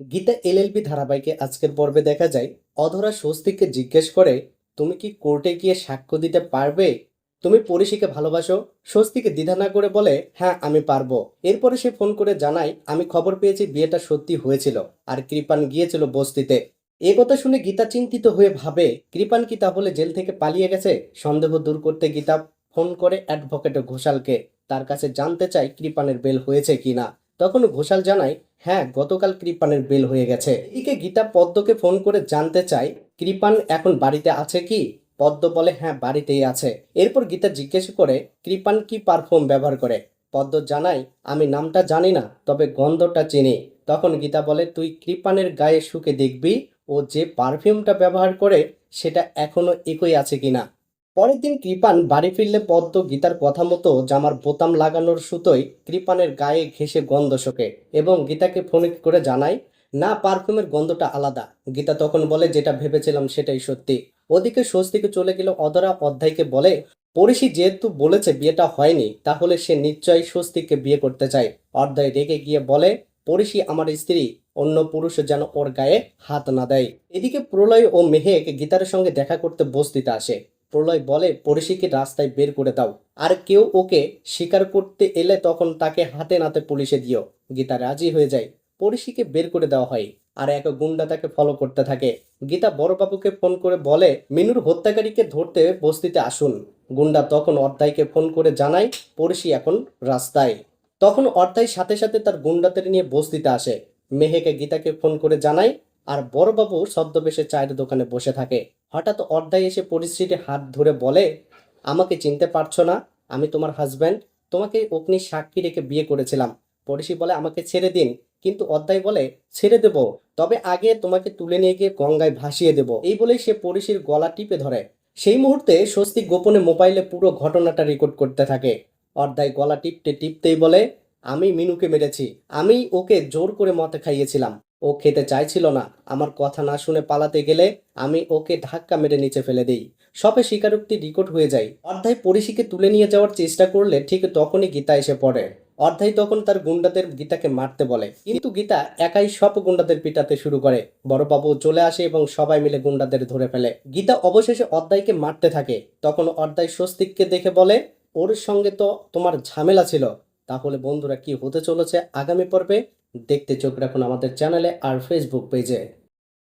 Gita LLB ধারাবাহিকে আজকের পর্বে দেখা যায়, অধরা স্বস্তিককে জিজ্ঞেস করে, তুমি কি কোর্টে গিয়ে সাক্ষ্য দিতে পারবে? তুমি পরিষীকে ভালোবাসো? স্বস্তিকে দ্বিধা না করে বলে হ্যাঁ আমি পারব। এরপরে সে ফোন করে জানায়, আমি খবর পেয়েছি বিয়েটা সত্যি হয়েছিল আর কৃপান গিয়েছিল বস্তিতে। এ কথা শুনে গীতা চিন্তিত হয়ে ভাবে, কৃপান কি তাহলে জেল থেকে পালিয়ে গেছে? সন্দেহ দূর করতে গীতা ফোন করে অ্যাডভোকেট ঘোষালকে, তার কাছে জানতে চায় কৃপানের বেল হয়েছে কিনা। তখন ঘোষাল জানায় হ্যাঁ গতকাল কৃপানের বেল হয়ে গেছে। এদিকে গীতা পদ্মকে ফোন করে জানতে চায়, কৃপান এখন বাড়িতে আছে কি? পদ্ম বলে হ্যাঁ বাড়িতেই আছে। এরপর গীতা জিজ্ঞেস করে, কৃপান কি পারফিউম ব্যবহার করে? পদ্ম জানায়, আমি নামটা জানি না, তবে গন্ধটা চিনি। তখন গীতা বলে, তুই কৃপানের গায়ে শুকে দেখবি, ও যে পারফিউমটা ব্যবহার করে, সেটা এখনও একই আছে কিনা? পরের দিন কৃপান বাড়ি ফিরলে পদ্ম গীতার কথা মতো জামার বোতাম লাগানোর সুতোয় কৃপানের গায়ে ঘেঁষে গন্ধ শোকে এবং গীতাকে ফোন করে জানায়, না, পারফিউমের গন্ধটা আলাদা। গীতা তখন বলে, যেটা ভেবেছিলাম সেটাই সত্যি। ওদিকে স্বস্তিকে চলে গেল অদরা অধ্যায়কে বলে পরিষি যেহেতু বলেছে বিয়েটা হয়নি, তাহলে সে নিশ্চয়ই স্বস্তিককে বিয়ে করতে চায়। অর্ধায় রেগে গিয়ে বলে পরিষি আমার স্ত্রী, অন্য পুরুষ যেন ওর গায়ে হাত না দেয়। এদিকে প্রলয় ও মেহেক গীতার সঙ্গে দেখা করতে বস্তিতে আসে। প্রলয় বলে পরিষীকে রাস্তায় বের করে দাও। আর কেউ ওকে স্বীকার করতে এলে তখন তাকে হাতে নাতে পুলিশে দিও গীতা রাজি হয়ে যায়। পরিষীকে বের করে দেওয়া হয়। আর এক গুন্ডা তাকে ফলো করতে থাকে। গীতা বড়বাবুকে ফোন করে বলে, মিনুর হত্যাকারীকে ধরতে বস্তিতে আসুন গুন্ডা তখন অর্ধাইকে ফোন করে জানায় পরিষী এখন রাস্তায় তখন অর্ধাই সাথে সাথে তার গুন্ডাদের নিয়ে বস্তিতে আসে। মেহেকে গীতাকে ফোন করে জানায়, আর বড়বাবু ছদ্মবেশে চায়ের দোকানে বসে থাকে। হঠাৎ অর্ধায় এসে পরিস্থিতি হাত ধরে বলে, আমাকে চিনতে পারছ না, আমি তোমার হাজব্যান্ড তোমাকে অগ্নি সাক্ষী রেখে বিয়ে করেছিলাম। পরিষি বলে, আমাকে ছেড়ে দিন। কিন্তু অধ্যায় বলে, ছেড়ে দেব, তবে আগে তোমাকে তুলে নিয়ে গিয়ে গঙ্গায় ভাসিয়ে দেব। এই বলেই সে পরিষির গলা টিপে ধরে। সেই মুহূর্তে স্বস্তি গোপনে মোবাইলে পুরো ঘটনাটা রেকর্ড করতে থাকে। অর্ধায় গলা টিপতে টিপতেই বলে, আমি মিনুকে মেরেছি। আমি ওকে জোর করে মতে খাইয়েছিলাম। ও খেতে চাইছিল না। আমার কথা না শুনে পালাতে গেলে আমি ওকে ধাক্কা মেরে নিচে ফেলে দিই। সবে স্বীকারোক্তি রেকর্ড হয়ে যায়। অর্ধায় পরিষীকে তুলে নিয়ে যাওয়ার চেষ্টা করলে ঠিক তখনই গীতা এসে পড়ে। অর্ধাই তখন তার গুন্ডাদের গীতাকে মারতে বলে। কিন্তু গীতা একাই সব গুন্ডাদের পিটাতে শুরু করে। বড়বাবু চলে আসে এবং সবাই মিলে গুন্ডাদের ধরে ফেলে। গীতা অবশেষে অর্ধাইকে মারতে থাকে। তখন অর্ধাই স্বস্তিককে দেখে বলে, ওর সঙ্গে তো তোমার ঝামেলা ছিল। তাহলে বন্ধুরা কি হতে চলেছে আগামী পর্বে? দেখতে চোখ রাখুন আমাদের চ্যানেলে আর ফেসবুক পেজে